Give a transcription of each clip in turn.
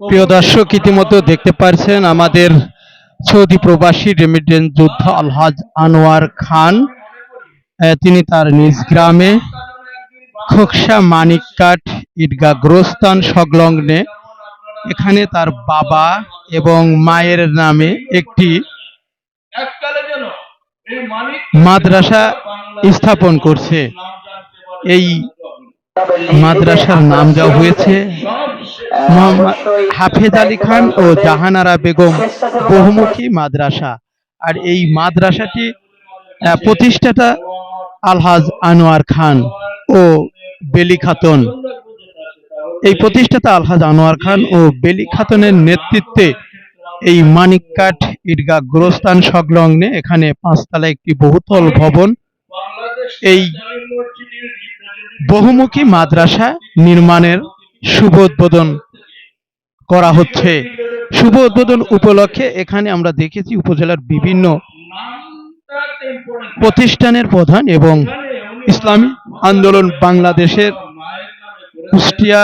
প্রিয় দর্শক, ইতিমধ্যে দেখতে পারছেন আমাদের সৌদি প্রবাসী রেমিটেন্স যোদ্ধা আলহাজ আনোয়ার খান। তিনি তার নিজ গ্রামে খোকসা মানিককাট ঈদগাহ গ্রস্তান সংলগ্নে এখানে তার বাবা এবং মায়ের নামে একটি মাদ্রাসা স্থাপন করছে। এই মাদ্রাসার নাম দেওয়া হয়েছে মোহাম্মদ হাফেজ আলী খান ও জাহানারা বেগম বহুমুখী মাদ্রাসা। আর এই মাদ্রাসাটি প্রতিষ্ঠাতা আলহাজ আনোয়ার খান ও বেলি খাতুন। এই প্রতিষ্ঠাতা আলহাজ আনোয়ার খান ও বেলি খাতুনের নেতৃত্বে এই মানিককাঠ ঈদগাহ গোরস্থান সংলগ্নে এখানে পাঁচতলা একটি বহুতল ভবন। এই বহুমুখী মাদ্রাসা নির্মাণের শুভ উদ্বোধন করা হচ্ছে। শুভ উদ্বোধন উপলক্ষে এখানে আমরা দেখেছি উপজেলার বিভিন্ন প্রতিষ্ঠানের প্রধান এবং ইসলামী আন্দোলন বাংলাদেশের কুষ্টিয়া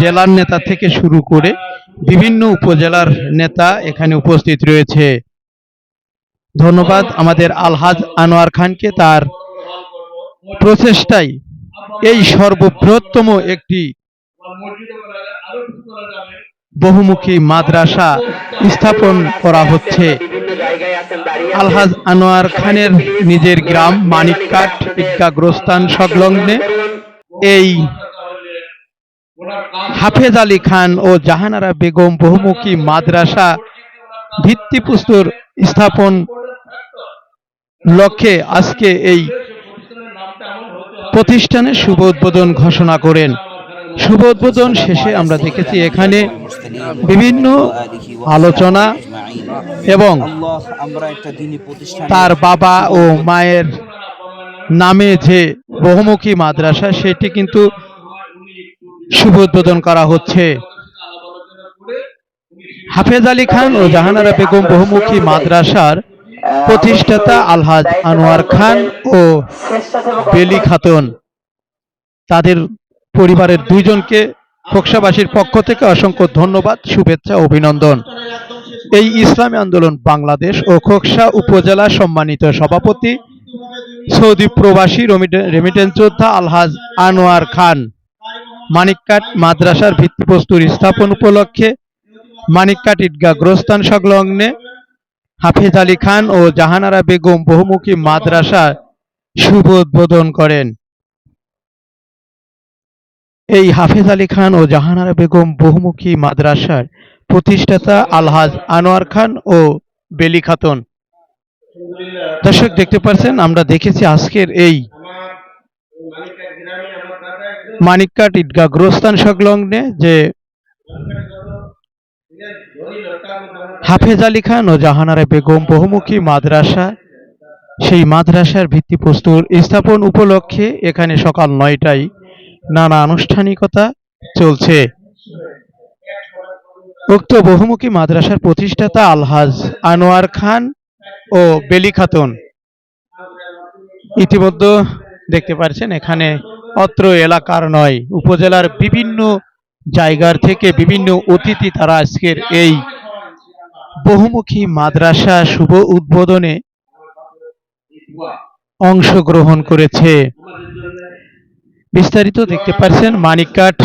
জেলার নেতা থেকে শুরু করে বিভিন্ন উপজেলার নেতা এখানে উপস্থিত রয়েছে। ধন্যবাদ আমাদের আলহাজ আনোয়ার খানকে তার প্রচেষ্টায় এই সর্ববৃহত্তম একটি বহুমুখী মাদ্রাসা স্থাপন করা হচ্ছে। আলহাজ আনোয়ার খানের নিজের গ্রাম মানিককাট ঈদগাহগ্রস্থান সংলগ্নে। এই হাফেজ আলী খান ও জাহানারা বেগম বহুমুখী মাদ্রাসা ভিত্তিপ্রস্তর স্থাপন লক্ষ্যে আজকে এই প্রতিষ্ঠানের শুভ উদ্বোধন ঘোষণা করেন। শুভ উদ্বোধন শেষে আমরা দেখেছি এখানে বিভিন্ন আলোচনা এবং তার বাবা ও মায়ের নামে যে বহুমুখী মাদ্রাসা, সেটি কিন্তু শুভ উদ্বোধন করা হচ্ছে। হাফেজ আলী খান ও জাহানারা বেগম বহুমুখী মাদ্রাসার প্রতিষ্ঠাতা আলহাজ আনোয়ার খান ও বেলি খাতুন। তাদের পরিবারের দুইজনকে খোকসাবাসীর পক্ষ থেকে অসংখ্য ধন্যবাদ, শুভেচ্ছা, অভিনন্দন। এই ইসলামী আন্দোলন বাংলাদেশ ও খোকসা উপজেলা সম্মানিত সভাপতি, সৌদি প্রবাসী রমিটে- রেমিটেন্স যোদ্ধা আলহাজ আনোয়ার খান। মানিককাট মাদ্রাসার ভিত্তিপ্রস্তর স্থাপন উপলক্ষে মানিককাট ঈদগাহ গ্রস্থান সংলগ্নে হাফিজ আলী খান ও জাহানারা বেগম বহুমুখী মাদ্রাসা শুভ উদ্বোধন করেন। এই হাফেজ আলী খান ও জাহানারা বেগম বহুমুখী মাদ্রাসার প্রতিষ্ঠাতা আলহাজ আনোয়ার খান ও বেলি খাতুন। দর্শক, দেখতে পাচ্ছেন আমরা দেখেছি আজকের এই মানিককাট ঈদগা গ্রস্থান সংলগ্নে যে হাফেজ আলী খান ও জাহানারা বেগম বহুমুখী মাদ্রাসা, সেই মাদ্রাসার ভিত্তিপ্রস্তর স্থাপন উপলক্ষে এখানে সকাল নয়টায় নানা আনুষ্ঠানিকতা চলছে। উক্ত বহুমুখী মাদ্রাসার প্রতিষ্ঠাতা আলহাজ আনোয়ার খান ও বেলি খাতুন ইতিমধ্যে দেখতে পাচ্ছেন এখানে অত্র এলাকার নয়, উপজেলার বিভিন্ন জায়গার থেকে বিভিন্ন অতিথি তারা আজকের এই বহুমুখী মাদ্রাসা শুভ উদ্বোধনে অংশগ্রহণ করেছে। বিস্তারিত দেখতে পাচ্ছেন মানিককাঠ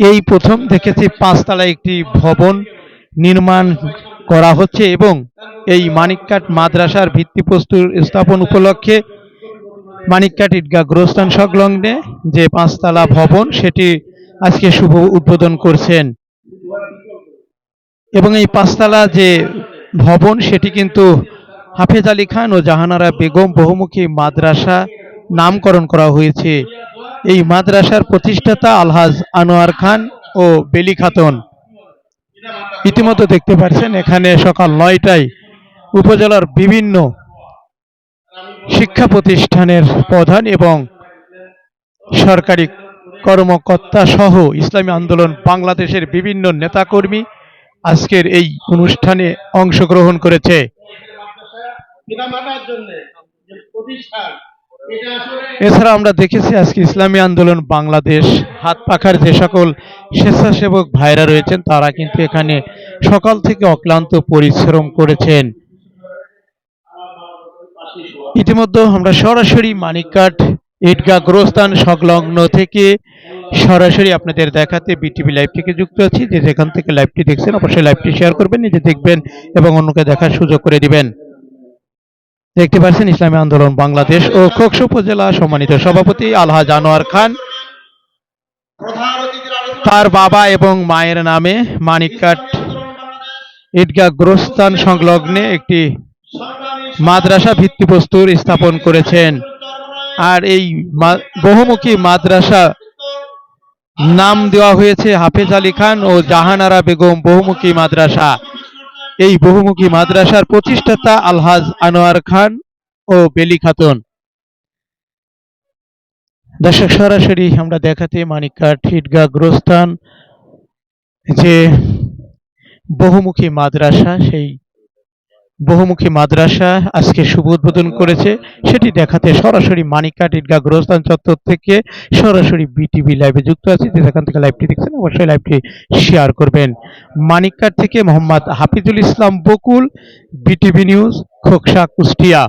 এই প্রথম দেখেছি পাঁচতলা একটি ভবন নির্মাণ করা হচ্ছে এবং এই মানিককাট মাদ্রাসার ভিত্তিপ্রস্তর স্থাপন উপলক্ষে মানিককাট ঈদগাহ গ্রস্থান সংলগ্নে যে পাঁচতলা ভবন, সেটি আজকে শুভ উদ্বোধন করছেন। এবং এই পাঁচতলা যে ভবন, সেটি কিন্তু হাফেজ আলী খান ও জাহানারা বেগম বহুমুখী মাদ্রাসা নামকরণ করা হয়েছে। এই মাদ্রাসার প্রতিষ্ঠাতা আলহাজ আনোয়ার খান ও বেলি খাতুন। ইতিমধ্যে দেখতে পাচ্ছেন এখানে সকাল নয়টায় উপজেলার বিভিন্ন শিক্ষা প্রতিষ্ঠানের প্রধান এবং সরকারি কর্মকর্তা সহ ইসলামী আন্দোলন বাংলাদেশের বিভিন্ন নেতাকর্মী আজকের এই অনুষ্ঠানে অংশগ্রহণ করেছে। এছাড়া আমরা দেখেছি আজকে ইসলামী আন্দোলন, বাংলাদেশ, হাত পাখার যে সকল স্বেচ্ছাসেবক ভাইরা রয়েছেন, তারা কিন্তু এখানে সকাল থেকে অক্লান্ত পরিশ্রম করেছেন। ইতিমধ্যে আমরা সরাসরি মানিককাট ঈদগাহ গ্রস্থান সংলগ্ন থেকে সরাসরি আপনাদের দেখাতে বিটিভি লাইভ থেকে যুক্ত আছি। যে যেখান থেকে লাইভটি দেখছেন, অবশ্যই লাইভটি শেয়ার করবেন, নিজে দেখবেন এবং অন্যকে দেখার সুযোগ করে দিবেন। দেখতে পাচ্ছেন ইসলামী আন্দোলন বাংলাদেশ ও খোকসা উপজেলা সম্মানিত সভাপতি আলহাজ আনোয়ার খান। তার বাবা এবং মায়ের নামে মানিককাট ঈদগাহ গ্রস্থান সংলগ্নে একটি মাদ্রাসা ভিত্তিপ্রস্তর স্থাপন করেছেন। আর এই বহুমুখী মাদ্রাসা নাম দেওয়া হয়েছে হাফেজ আলী খান ও জাহানারা বেগম বহুমুখী মাদ্রাসা। এই বহুমুখী মাদ্রাসার প্রতিষ্ঠাতা আলহাজ আনোয়ার খান ও বেলি খাতুন। দর্শক, সরাসরি আমরা দেখাতে মানিককাঠ ঈদগাহ গ্রস্থান যে বহুমুখী মাদ্রাসা, সেই বহুমুখী মাদ্রাসা আজকে শুভ উদ্বোধন করেছে। সেটি দেখাতে সরাসরি মানিকা টিটগা গ্রহস্থান চত্বর থেকে সরাসরি বিটিভি লাইভে যুক্ত আছে। যে যেখান থেকে লাইভটি দেখছেন, অবশ্যই লাইভটি শেয়ার করবেন। মানিকার থেকে মোহাম্মদ হাফিজুল ইসলাম বকুল, বিটিভি নিউজ, খোকসা কুষ্টিয়া।